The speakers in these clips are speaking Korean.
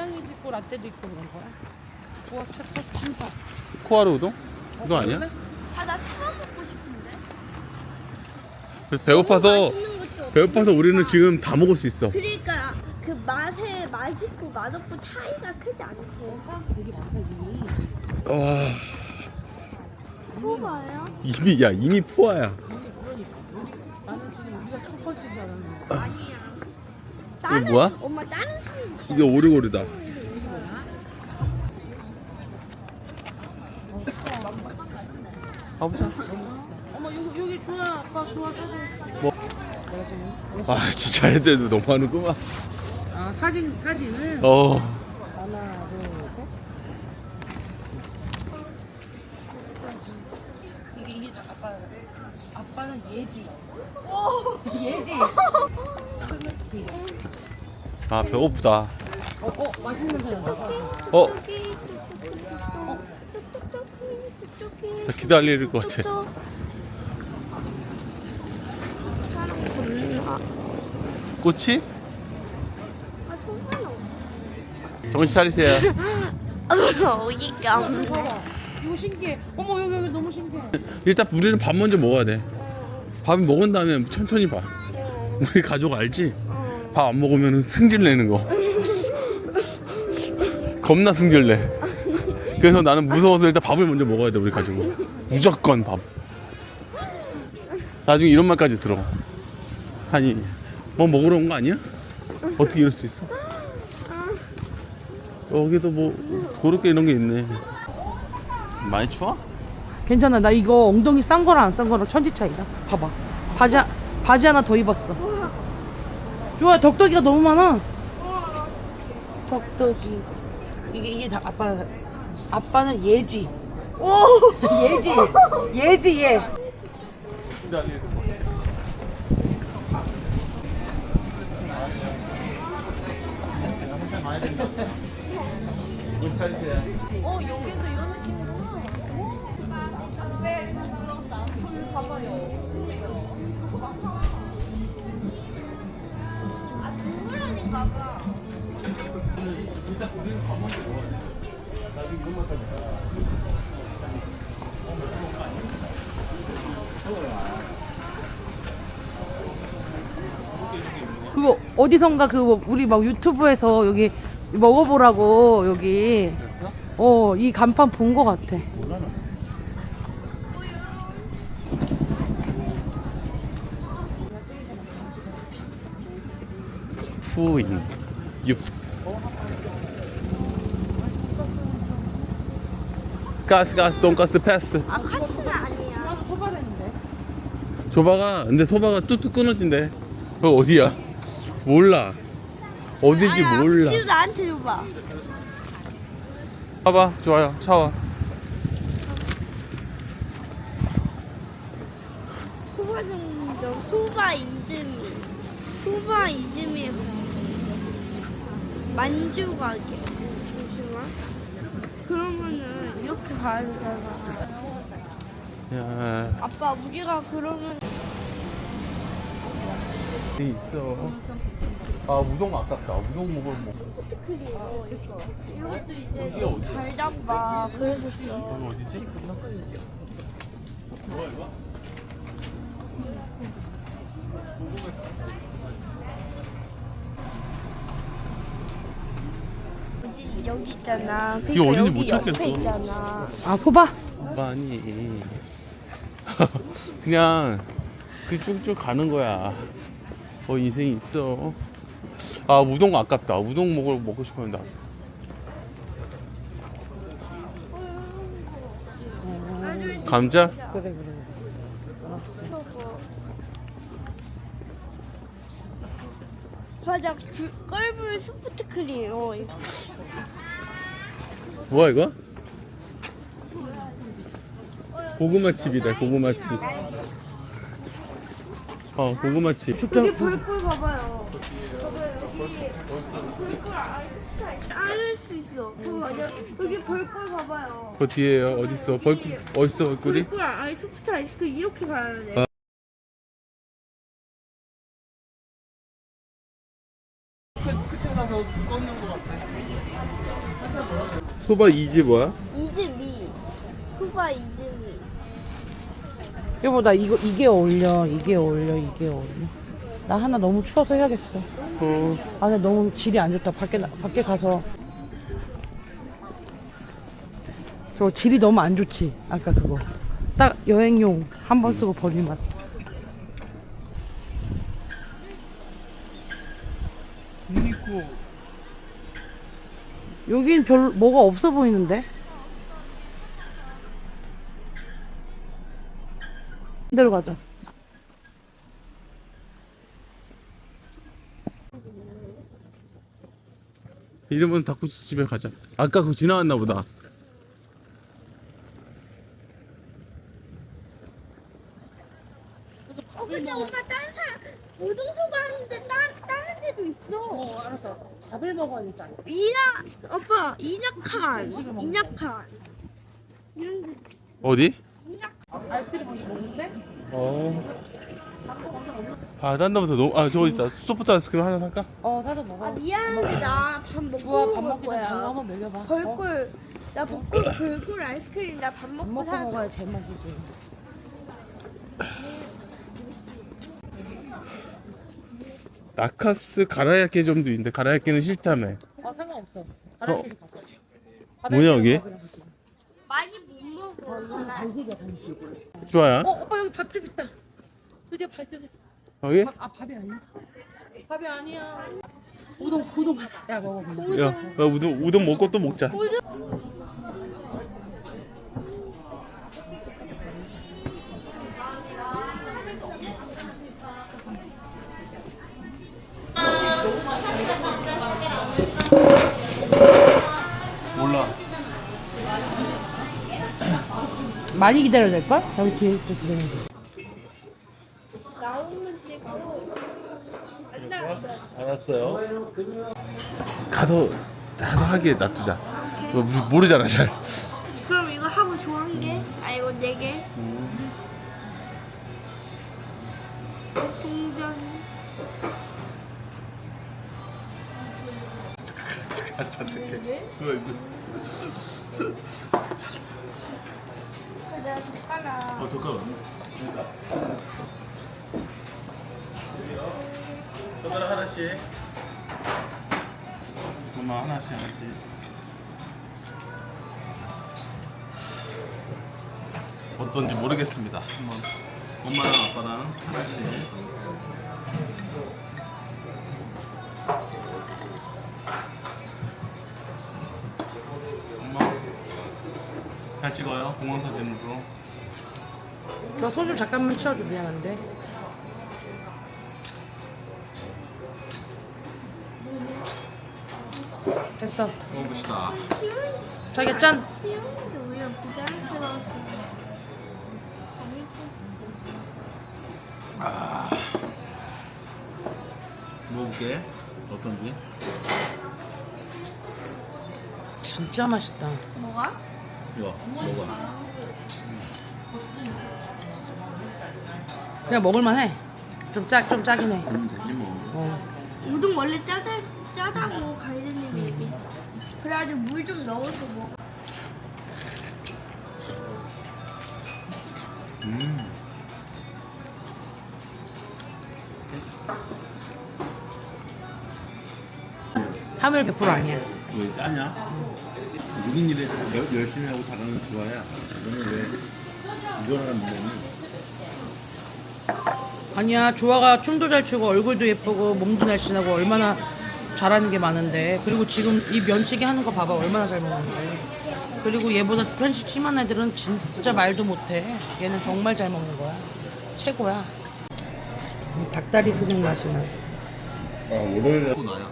고양이도 있고 라떼도 있고 그런 거야. 우와 착착 진짜. 코하루 우동? 그거 아니야? 아, 나 추워 먹고 싶은데. 배고파서 맛있는 것도. 배고파서 우리는 지금 다 먹을 수 있어. 그러니까 그 맛에 맛있고 맛없고 차이가 크지 않대. 사람 되게 많다 이미. 와 소바요? 이미 야 이미 포화야. 이미 그러니까 우리 나는 지금 우리가 첫 번째인 줄 알았는데. 아니야. 다른 뭐야? 엄마 다른 사람. 이게 오리고리다. 가보자. 어머 여기 여기 좋아 아빠 좋아 사진. 뭐? 아 진짜 애들도 너무 하는구만. 아 사진 사진은 어. 하나 둘 셋. 이게 이게 아빠 아빠는 예지. 예지. 스누피. 아 배고프다. 어. 자, 기다릴 것 같아. 꼬치? 아. 정신 차리세요. 어이가 없네. 신기해. 어머 여기 여기 너무 신기해. 일단 우리는 밥 먼저 먹어야 돼. 밥 먹은 다음에 천천히 봐. 우리 가족 알지? 밥 안 먹으면 승질 내는 거. 겁나 승질 내. 그래서 나는 무서워서 일단 밥을 먼저 먹어야 돼 우리 가족은. 무조건 밥. 나중에 이런 말까지 들어. 아니 뭐 먹으러 온 거 아니야? 어떻게 이럴 수 있어? 여기도 뭐 고르게 이런 게 있네. 많이 추워? 괜찮아. 나 이거 엉덩이 싼 거랑 안 싼 거랑 천지 차이다. 봐봐. 바지 하- 바지 하나 더 입었어. 좋아. 덕덕이가 너무 많아. 덕덕이. 이게 이게 다 아빠 아빠는 예지. 오. 예지. 예지 예. 어 여기도 이런 느낌이구나. 아 동물원인가 봐. 그거 어디선가 그 우리 막 유튜브에서 여기 먹어보라고 여기. 어 이 간판 본 거 같아. 후인. 육 가스 가스 돈가스 패스. 아 카츠는 아니야. 소바가 근데 소바가 뚝뚝 끊어진대. 그거 어디야? 몰라. 어디지 아야, 몰라. 지우 나한테 줘봐. 봐봐 좋아요. 샤워. 소바 정점, 소바 이즈미, 소바 이즈미에 만주 가게. 잠시만. 그러면은 이렇게 가야 되잖아. 야 아빠 우리가 그러면 여기 있어 아 우동 아깝다 우동 먹을 뭐. 이것도 이제? 잘 잡아. 그래서 써. 저는 어디지? 여기, 여기 있잖아. 이거 그러니까 어딘지 여기 못 찾겠어. 옆에 있잖아. 아 소바? 아니 그냥 그 쭉쭉 가는 거야 어 인생이 있어 아 우동 아깝다 우동 먹을 먹고 싶었는데 감자? 그래 그래. 맞아. 귤- 꿀불 소프트 크림. 어, 이거. 뭐야 이거? 고구마 칩이다 고구마 칩. 어 고구마 칩. 여기 벌꿀 봐봐요. 봐봐요. 여기 벌꿀 안할 수 있어. 봐봐요. 여기 벌꿀 봐봐요. 그 뒤에요 어디 있어? 벌꿀 어디 있어 벌꿀이? 벌꿀 아이스크림 이렇게 가야 돼. 소바 이지 뭐야? 이즈미. 소바 이즈미. 여보 나 이거 이게 어울려. 이게 어울려. 이게 어울려. 나 하나 너무 추워서 해야겠어. 어. 아 근데 너무 질이 안 좋다. 밖에 나- 밖에 가서. 저 질이 너무 안 좋지. 아까 그거. 딱 여행용. 한 번 쓰고 버릴 맛 유니코. 여긴 별 뭐가 없어 보이는데 이대로 가자 이름은 닭국수 집에 가자. 아까 그거 지나갔나 보다. 어 근데 엄마 다른 사람 우동소바 하는데 다른 다른 데도 있어. 어 알았어 밥을 먹어야 되지 않아? 이나 오빠 이낙한 이낙한 이런 데 어디? 아이스크림 먼저 먹는데? 어. 아, 딴 데부터 너무, 아, 저거 있다. 소프트 아이스크림 하나 살까? 어 사서 먹어 아 미안한데 나밥 먹고 밥 먹을 먹기 전에 이거 거야. 한번 먹여봐 어? 벌꿀 나 벌꿀 벌꿀 아이스크림 나 밥 밥 먹고 먹고 사. 먹어야 제맛이지 나카스 가라야케 점도 있는데, 가라야케는 싫다며. 아 상관없어 가라아게로 뭐냐, 이게? 많이 못 먹어. 좋아요? 어 오빠 여기 밥집 있다 드디어 발견했어 여기? 밥, 아 밥이 아니야 밥이 아니야 우동 우동 야 먹어 먹어 야, 야 우동, 우동 먹고 또 먹자. 몰라. 많이 기다려야 될걸? 여기 뒤에 또안 나온다. 알았어요. 가서 나도 하게 놔두자. 너 모- 모르잖아 잘. 그럼 이거 하고 좋아한 게? 아 이거 네 개. 동전. 내가 젓가락. 어 잠깐. 젓가락 하나씩. 엄마 하나씩 하나씩. 어떤지 모르겠습니다. 엄마랑 아빠랑 하나씩. 잘 찍어요 공항 사진으로. 저 손 좀 잠깐만 치워줘 미안한데 됐어 먹어봅시다. 자기가 짠 치운데 오히려 부자연스러웠어. 아니 아. 먹어볼게. 어떤지. 진짜 맛있다 뭐가? 이거 먹어. 그냥 먹을만해 좀 짜, 좀 짜긴 해 되지 뭐. 어. 우동 원래 짜다 짜다고 가이드님이 얘기했죠. 그래가지고 물 좀 넣어서 먹어. 음. 하물 100% 아니야 왜 짜냐? 모든 일에 잘- 열- 열심히 하고 잘하는 주아야. 너는 왜 이거랑 먹니? 아니야 주아가 춤도 잘 추고 얼굴도 예쁘고 몸도 날씬하고 얼마나 잘하는 게 많은데 그리고 지금 이 면치기 하는 거 봐봐 얼마나 잘 먹는데 그리고 얘보다 편식 심한 애들은 진짜 말도 못해 얘는 정말 잘 먹는 거야 최고야 이 닭다리 스낵 맛이 나 아 월요일에 또 나야.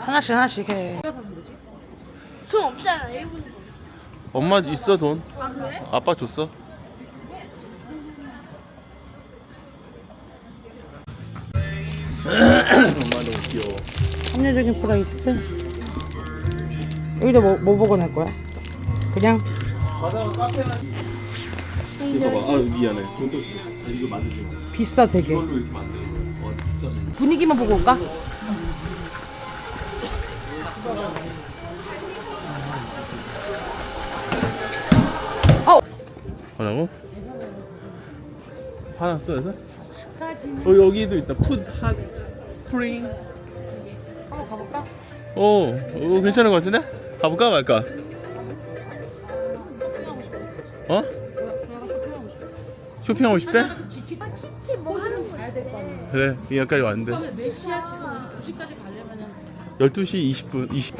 하나씩 하나씩 해 돈 없잖아 일본. 엄마 있어 돈. 아 그래? 아빠 줬어. 엄마 너무 귀여워. 합리적인 프라이스 여기다 뭐, 뭐 보관할 거야? 그냥 이거 봐. 아 미안해. 돈또 줘. 이거 만드세요. 비싸 되게 이걸로 이렇게 만들어. 어 비싸네. 분위기만 보고 올까? 뭐라고? 화났어 그래서? 어 여기도 있다 풋핫 스프링 한번 가볼까? 어, 어 괜찮은 것 같은데? 가볼까 말까? 어? 쇼핑하고 싶대? 키티 뭐 하는 거야? 가야 될 거 아니야. 그래 여기까지 왔는데 오빠는 몇 시야 지금? 우리 2시까지 가려면은 12시 20분 20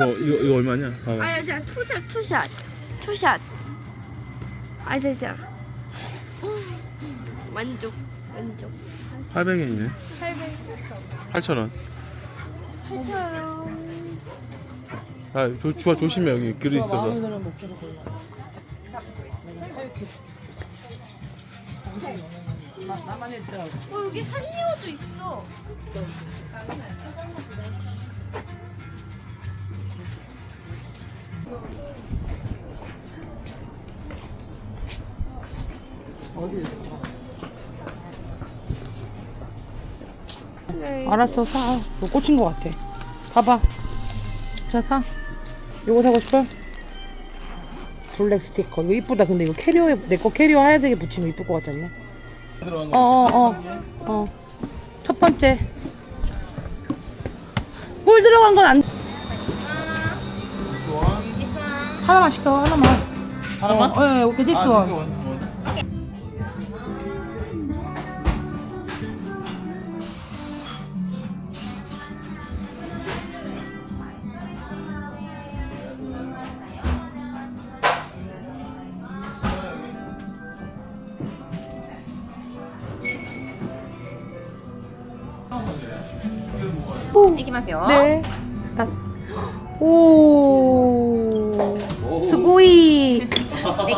어, 이거, 이거 얼마냐? 봐봐 아니 자 투샷 투샷 투샷. 아니 잠시만. 만족 만족. 800엔이네 800 8,000원 8천 아, 조, 주아 조심해 여기 글이 있어서 골라. 나, 나만 했더라고. 어 여기 산리오도 있어. 알았어 사. 너 꽂힌 거 같아. 봐봐. 자 사. 요거 사고 싶어? 블랙 스티커. 이거 이쁘다. 근데 이거 캐리어에 내 거 캐리어 하얀색에 붙이면 이쁠 것 같지 않냐? 어어어 어, 어. 첫 번째. 꿀 들어간 건 안. 하나만 시켜 하나만. 하나만? 어, 예, 오케이 this 아, one. 네. 스타트. 오. 스고이. 出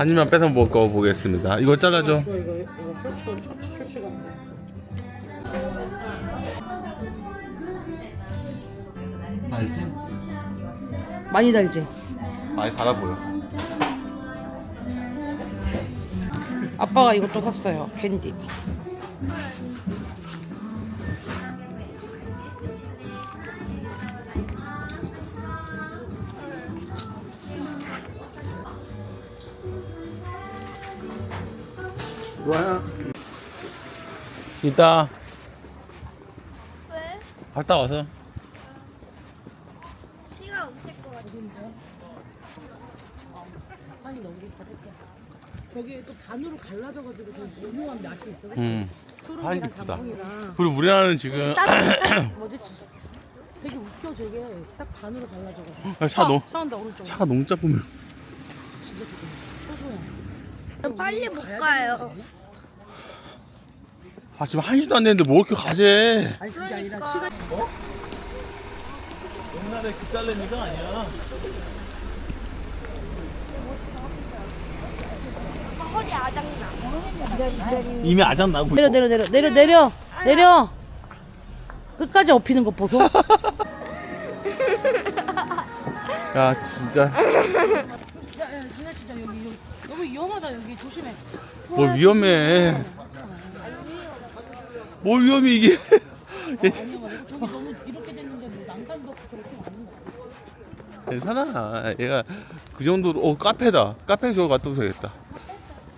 한 입만 뺏어 먹어 보겠습니다 이거 잘라줘 저 이거 이거 쇼츠 쇼츠 쇼츠 같네. 달지? 많이 달지. 많이 달아 보여 아빠가 이것도 샀어요. 캔디. 뭐야? 이따 왜? 갔다 와서 시간 없을 것 같아. 아니 너무 예쁘다. 저기 또 반으로 갈라져가지고 저 오묘한 맛이 있어. 음. 아 초록이랑 이쁘다 단풍이랑 그리고 우리나라는 지금 뭐지? 되게 웃겨 저게 딱 반으로 갈라져가지고. 아, 차 너무 차온다 오른쪽. 차가 너무 작으면 빨리 못 가요. 아 지금 한 시도 안 됐는데 뭐 이렇게 가재 아니 그게 아니라 시간. 옛날에 그 딸내미가 아니야 허리 아작나. 이미 아장 나고 내려 내려 내려 내려 내려 내려. 끝까지 업히는 거 보소. 야 진짜 야야 장난 진짜 여기 여기 너무 위험하다 여기 조심해. 뭘 위험해 뭘 위험해 이게 얘 참- 위험하다. 저기 너무 이렇게 됐는데 뭐 난간도 없고 그렇게 많은 거. 괜찮아 얘가 그 정도로 어 카페다 카페 저거 갔다 오셔야겠다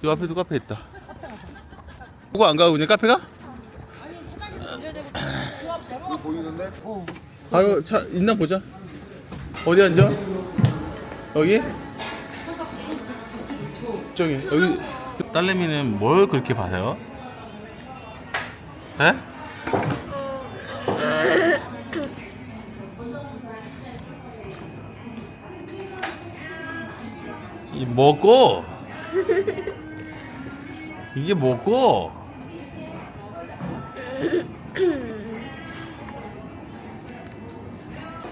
이 앞에도 카페 있다 그거 안 가고 그냥 카페 가? 아유 차 있나 보자 어디 앉아? 여기? 저기 여기 딸내미는 뭘 그렇게 봐요? 에? 이 뭐고? 이게 뭐고?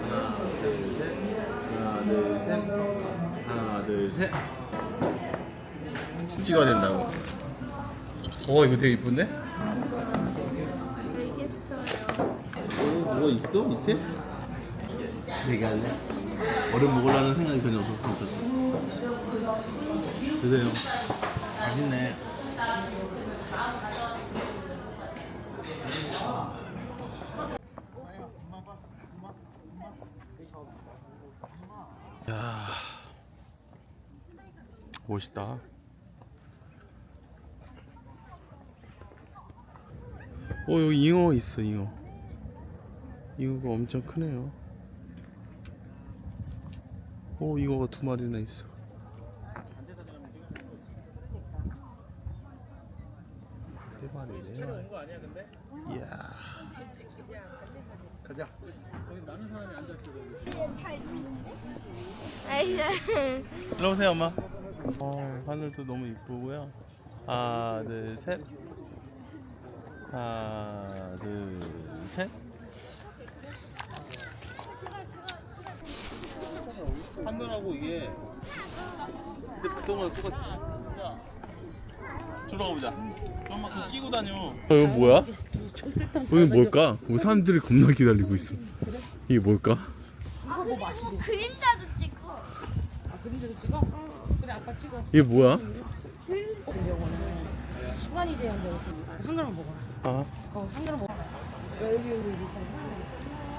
하나 둘 셋, 하나 둘 셋. 셋. 찍어야 된다고. 어 이거 되게 이쁜데? 알겠어요. 오 뭐가 있어 밑에? 되게 할래? 얼음 먹으려는 생각이 전혀 없었어 없었어. 드세요. 맛있네. 야 멋있다. 어 여기 잉어 있어 잉어. 잉어가 엄청 크네요. 오 잉어가 두 마리나 있어. 세 마리네. 이야. 아이고. 일로 오세요 엄마. 어 하늘도 너무 이쁘고요. 하나 둘 셋. 하나 둘 셋. 하늘하고 이게 근데 보통은 똑같아. 들어가 보자. 그 끼고 다녀. 어, 이거 뭐야? 여기 뭘까? 왜 사람들이 겁나 기다리고 있어? 이게 뭘까? 그림자도 찍고. 아 그림자도 찍어? 그래 아빠 찍어. 이게 뭐야? 시간이 제한되어 있으니까 한 그릇 먹어라. 아, 어, 한 그릇 먹어. 여기 여기 여기. 여기.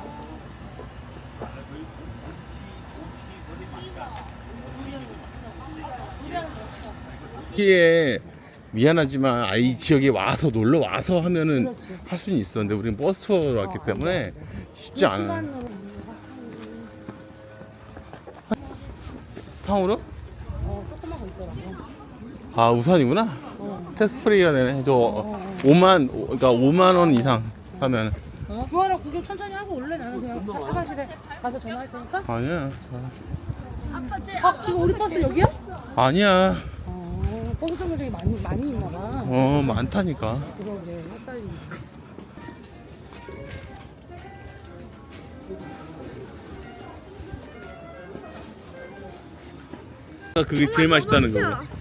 여기에 미안하지만 아, 이 지역에 와서 놀러 와서 하면은 그렇지. 할 수는 있었는데 우리는 버스 투어로 왔기 때문에 쉽지 않아. 탕후루? 어 조그만 거 있더라고. 아 우산이구나. 어. 테스프레이가 되네. 저 5만 오- 그러니까 5만 원 이상 사면 어? 주아라 구경 천천히 하고 올래 나는 그냥 화장실에 가서 전화할 테니까. 아니야. 어 지금 우리 버스 여기야? 아니야. 어 버스 정류장이 많이 많이 있나 봐. 어 많다니까. 그러게 헷갈리. 그게 제일 맛있다는 거고.